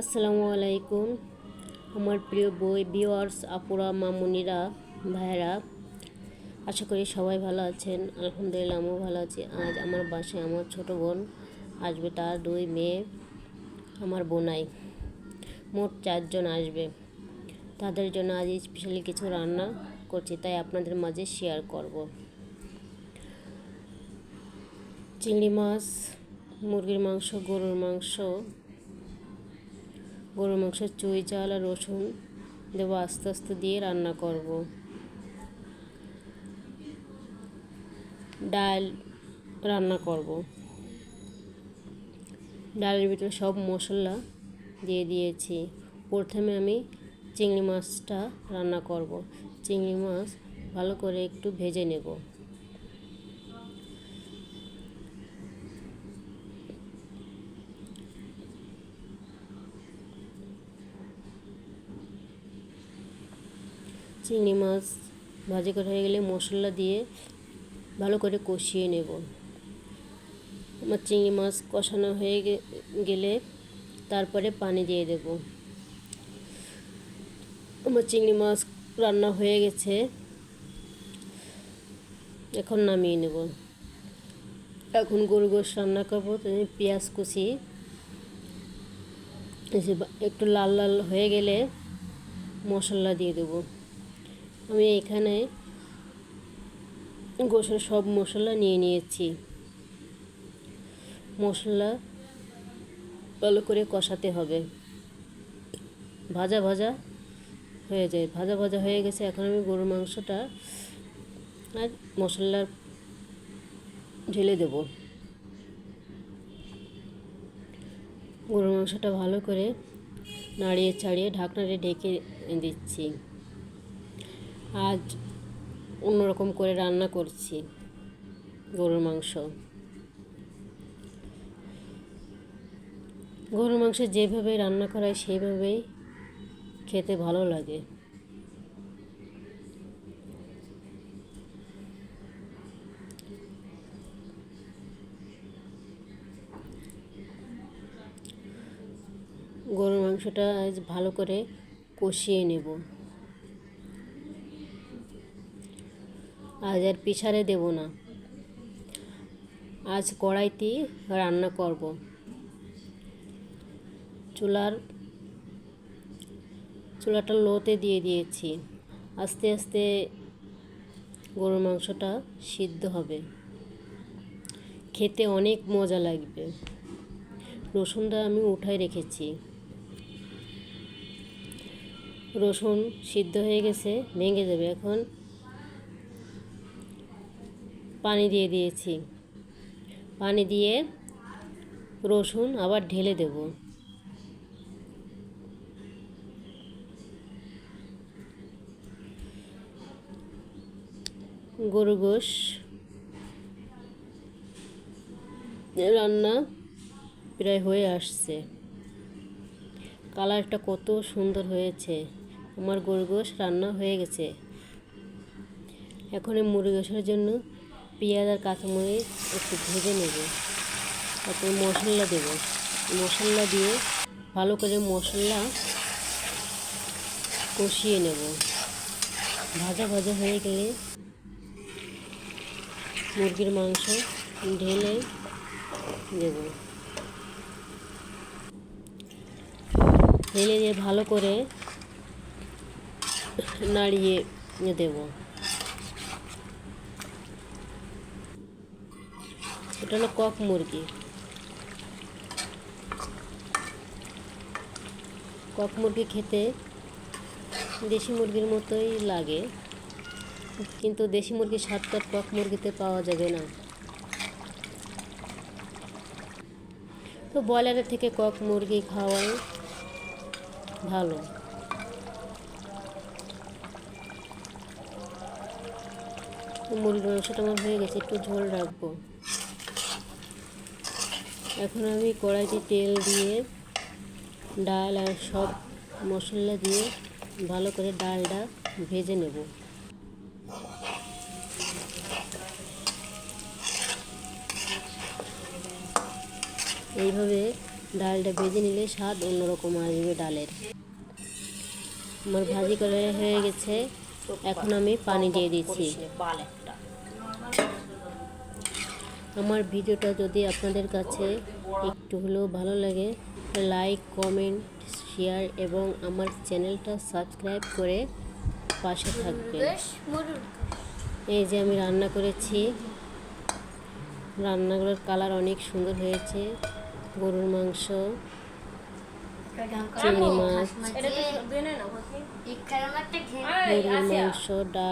আসসালামু আলাইকুম। আমার প্রিয় বই ভিওয়ার্স আপুরা, মামুনিরা ভাইরা আশা করি সবাই ভালো আছেন। আলহামদুলিল্লাহ, আমিও ভালো আছি। আজ আমার বাসায় আমার ছোট বোন আসবে, তার দুই মেয়ে, আমার বোনাই। মোট চারজন আসবে। তাদের জন্য আজ স্পেশালি কিছু রান্না করছি, তাই আপনাদের মাঝে শেয়ার করব। চিংড়ি মাছ, মুরগির মাংস, গরুর মাংস গরুর মাংস চুই চাল আর রসুন দেবো আস্তে আস্তে দিয়ে রান্না করব। ডাল রান্না করব। ডালের ভিতরে সব মশলা দিয়ে দিয়েছি। প্রথমে আমি চিংড়ি মাছটা রান্না করব। চিংড়ি মাছ ভালো করে একটু ভেজে নেব। চিংড়ি মাছ ভাজি করা হয়ে গেলে মশলা দিয়ে ভালো করে কষিয়ে নেব। আমার চিংড়ি মাছ কষানো হয়ে গেলে তারপরে পানি দিয়ে দেব। আমার চিংড়ি মাছ রান্না হয়ে গেছে। এখন নামিয়ে নেব। এখন গরু গোশ রান্না করব। পেঁয়াজ কুচি। একটু লাল লাল হয়ে গেলে মশলা দিয়ে দেবো। আমি এখানে গোসের সব মশলা নিয়ে নিয়েছি। মশলা ভালো করে কষাতে হবে। ভাজা ভাজা হয়ে যায়। ভাজা ভাজা হয়ে গেছে। এখন আমি গরুর মাংসটা আর মশলার ঢেলে দেব। গরুর মাংসটা ভালো করে নাড়িয়ে চাড়িয়ে ঢাকনাটা ঢেকে দিচ্ছি। আজ অন্যরকম করে রান্না করছি গরুর মাংস। গরুর মাংস যেভাবে রান্না করা হয় সেইভাবেই খেতে ভালো লাগে। গরুর মাংসটা আজ ভালো করে কষিয়ে নেব। আজ আর পিছারে দেব না। আজ কড়াইতে রান্না করব। চুলার, চুলাটা লোতে দিয়ে দিয়েছি। আস্তে আস্তে গরুর মাংসটা সিদ্ধ হবে। খেতে অনেক মজা লাগবে। রসুনটা আমি উঠাই রেখেছি। রসুন সিদ্ধ হয়ে গেছে, ভেঙে যাবে। এখন পানি দিয়ে দিয়েছি। পানি দিয়ে রসুন আবার ঢেলে দেব। গরু গোশ রান্না প্রায় হয়ে আসছে। কালারটা কত সুন্দর হয়েছে। আমার গরু গোশ রান্না হয়ে গেছে। এখন মুরগি গোশের জন্য পেঁয়াজ আর কাঁচামরিচ একটু ভেজে নেব। তারপর মশলা দেব। মশলা দিয়ে ভালো করে মশলা কষিয়ে নেব। ভাজা ভাজা হয়ে গেলে মুরগির মাংস ঢেলে দেব। ঢেলে দিয়ে ভালো করে নাড়িয়ে দেবো। এটা হলো কক মুরগি। কক মুরগি খেতে দেশি মুরগির মতোই লাগে, কিন্তু দেশি মুরগির স্বাদটা কক মুরগিতে পাওয়া যাবে না। তো ব্রয়লারের থেকে কক মুরগি খাওয়াই ভালো। মুরগির মাংসটা আমার হয়ে গেছে, একটু ঝোল রাখব। এখন আমি কড়াইতে তেল দিয়ে, ডাল আর সব মশলা দিয়ে ভালো করে ডালটা ভেজে নেব। এইভাবে ডালটা ভেজে নিলে স্বাদ অন্যরকম আসবে ডালের। আমার ভাজি করে হয়ে গেছে, এখন আমি পানি দিয়ে দিচ্ছি। আমার ভিডিওটা যদি আপনাদের কাছে একটু হলেও ভালো লাগে লাইক কমেন্ট শেয়ার এবং আমার চ্যানেলটা সাবস্ক্রাইব করে পাশে থাকবে এই যে আমি রান্না করেছি। রান্নাগুলোর কালার অনেক সুন্দর হয়েছে। গরুর মাংস চিংড়ি মাছ গরুর মাংস ডাল।